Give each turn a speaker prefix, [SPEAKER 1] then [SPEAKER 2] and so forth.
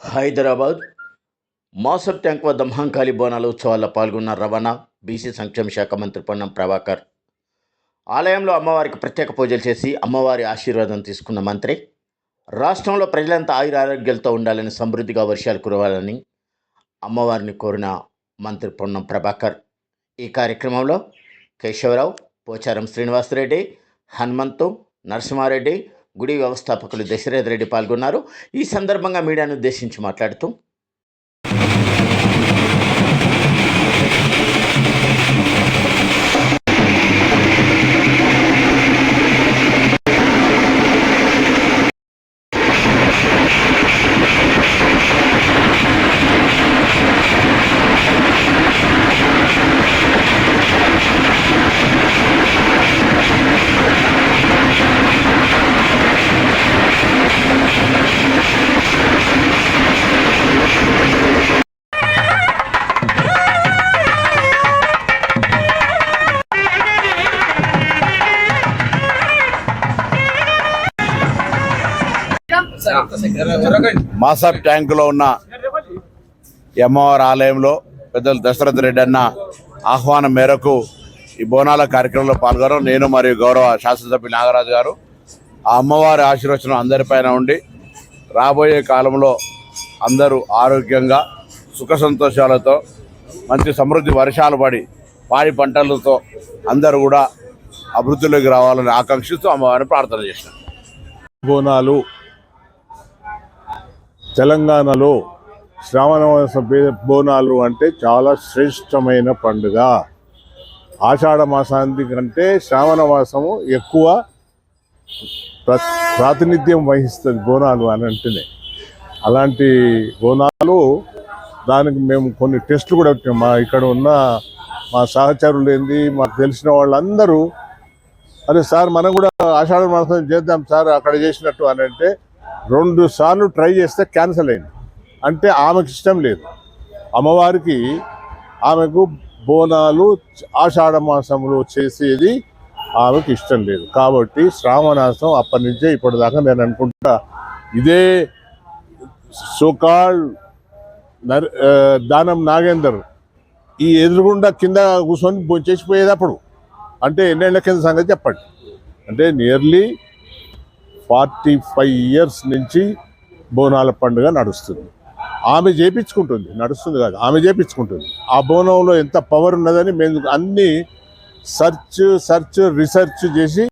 [SPEAKER 1] Hyderabad Masab tank వద్ద మహంకాళి బోనాల ఉత్సవాల్లో పాల్గొన్న రవాణా బీసీ సంక్షేమ శాఖ మంత్రి పొన్నం ప్రభాకర్. ఆలయంలో అమ్మవారికి ప్రత్యేక పూజలు చేసి అమ్మవారి ఆశీర్వాదం తీసుకున్న మంత్రి రాష్ట్రంలో ప్రజలంతా ఆయుర ఆరోగ్యాలతో ఉండాలని సమృద్ధిగా వర్షాలు కురవాలని అమ్మవారిని కోరిన మంత్రి పొన్నం ప్రభాకర్. ఈ కార్యక్రమంలో కేశవరావు పోచారం శ్రీనివాసరెడ్డి హనుమంతు నరసింహారెడ్డి గుడి వ్యవస్థాపకులు దశరథ్ రెడ్డి పాల్గొన్నారు. ఈ సందర్భంగా మీడియాను ఉద్దేశించి మాట్లాడుతూ
[SPEAKER 2] మాసాబ్ ట్యాంకులో ఉన్న ఎమ్మవారి అమ్మవారి ఆలయంలో పెద్దలు దశరథ రెడ్డి అన్న ఆహ్వానం మేరకు ఈ బోనాల కార్యక్రమంలో పాల్గొనడం నేను మరియు గౌరవ శాసనసభ్యులు నాగరాజు గారు. ఆ అమ్మవారి ఆశీర్వచనం అందరిపైన ఉండి రాబోయే కాలంలో అందరూ ఆరోగ్యంగా సుఖ సంతోషాలతో మంచి సమృద్ధి వర్షాలు పడి పాడి పంటలతో అందరూ కూడా అభివృద్ధిలోకి రావాలని ఆకాంక్షిస్తూ అమ్మవారిని ప్రార్థన చేసినాం
[SPEAKER 3] బోనాలు తెలంగాణలో శ్రావణమాస బోనాలు అంటే చాలా శ్రేష్టమైన పండుగ. ఆషాఢ మాసాంతి కంటే శ్రావణ మాసము ఎక్కువ ప్రాతినిధ్యం వహిస్తుంది బోనాలు అని అంటేనే. అలాంటి బోనాలు దానికి మేము కొన్ని టెస్టులు కూడా పెట్టాం. మా ఇక్కడ ఉన్న మా సహచరులు ఏంది మాకు తెలిసిన వాళ్ళందరూ అరే సార్ మనం కూడా ఆషాఢ మాసం చేద్దాం సార్ అక్కడ చేసినట్టు అని అంటే రెండు సార్లు ట్రై చేస్తే క్యాన్సిల్ అయింది. అంటే ఆమెకి ఇష్టం లేదు. అమ్మవారికి ఆమెకు బోనాలు ఆషాఢ మాసంలో చేసేది ఆమెకు ఇష్టం లేదు. కాబట్టి శ్రావణాసం అప్పటి నుంచే ఇప్పటిదాకా నేను అనుకుంటా ఇదే సోకాల్ నర్ దానం నాగేందర్ ఈ ఎదురుగుండా కింద కూర్చొని భోం చేసిపోయేది అప్పుడు. అంటే ఎన్నేళ్ళ కింద సంగతి చెప్పండి. అంటే నియర్లీ ఫార్టీ ఫైవ్ ఇయర్స్ నుంచి బోనాల పండుగ నడుస్తుంది. ఆమె చేపించుకుంటుంది నడుస్తుంది కాదు ఆమె చేపించుకుంటుంది. ఆ బోనంలో ఎంత పవర్ ఉన్నదని మేము అన్ని సర్చ్ సర్చ్ రీసెర్చ్ చేసి